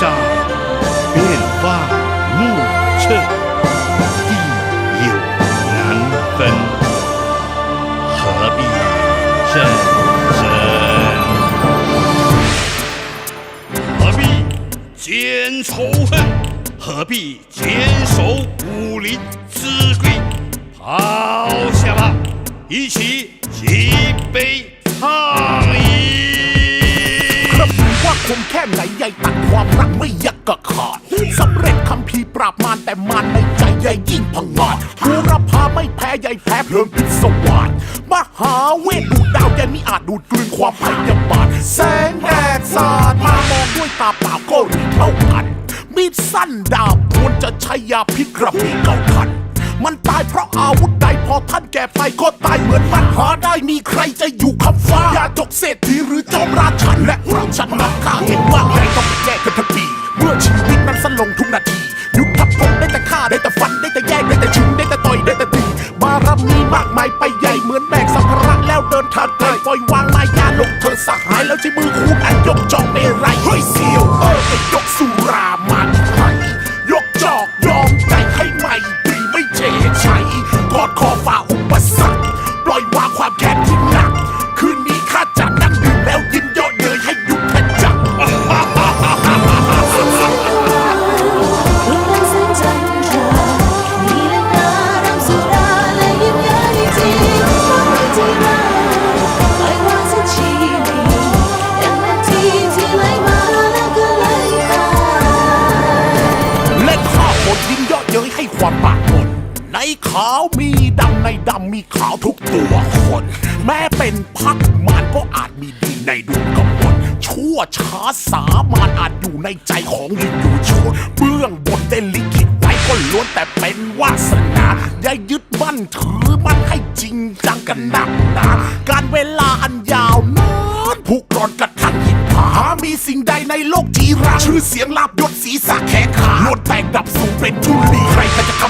上遍望目测，地有难分，何必认真？何必兼仇恨？何必坚守武林之规？抛下吧，一起举杯。 คงแค่ไหนใหญ่ตัดความรักไม่ยักกะขาดสำเร็จคำพีปราบมารแต่มารในใจใหญ่ยิ่งพังงาดบูรพาไม่แพ้ใหญ่แพ้เพลิงพิศวาสมหาเวทดูดาวใหญ่มิอาจดูดกลืนความพยาบาทแสงแดดสาดมามองด้วยตาเปล่าก็รีเท่ากัน มีดสั้นดาบควรจะใช้ยาพิษกระบี่เก่าทันมันตายเพราะอาวุธใดพอท่านแก่ไปก็ตายเหมือนมันหาได้มีใครจะอยู่คำฟ้า ได้แต่ฟันได้แต่แยกได้แต่ชิงได้แต่ต่อยได้แต่ตีบารมีมากมายไปใหญ่เหมือนแบกสัมภาระแล้วเดินทางไกลปล่อยวางมายาลงเธอสหายแล้วใช้มือคูณอันยกจองไม่ไรเฮ้ยเสียวเออไปย คน ในขาวมีดำในดำมีขาวทุกตัวคน แม้เป็นพักมารก็อาจมีดีในดวงกำมลชั่วช้าสามานอาจอยู่ในใจของยิงอยู่ชวเบื้องบนได้ลิขิตไว้ก็ล้วนแต่เป็นวาสนาอย่ายึดมั่นถือมั่นให้จริงจังกันหนักหนาการเวลาอันยาวนานผูกร้อนกระทันหินผามีสิ่งใดในโลกจีราชื่อเสียงลาบยศศีรษะแขนขาโลดแตกดับสูงเป็นทุลีใครจะทำ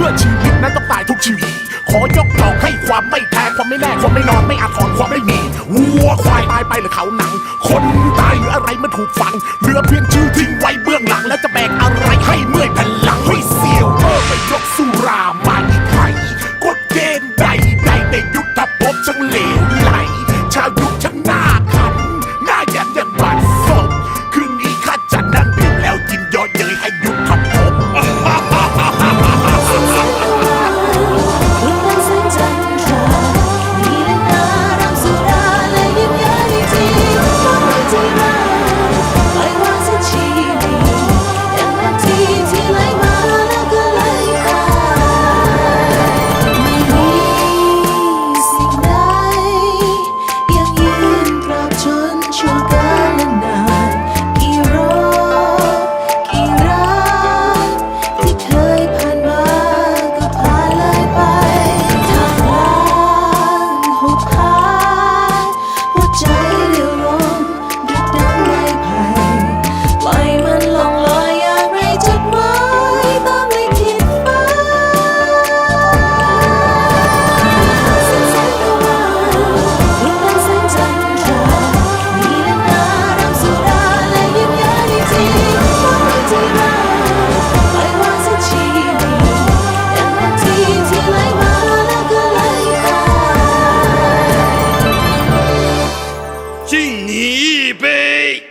พื่อชีวิตนั้นต้องตายทุกชีวิต ขอยกดอกให้ความไม่แท้ความไม่แน่ความไม่นอนไม่อาจถอนความไม่มีวัวควายตายไปหรือเขาหนัง คนตายหรืออะไรมันถูกฝังเหลือเพียงชื่อทิ้งไว้ 你一杯。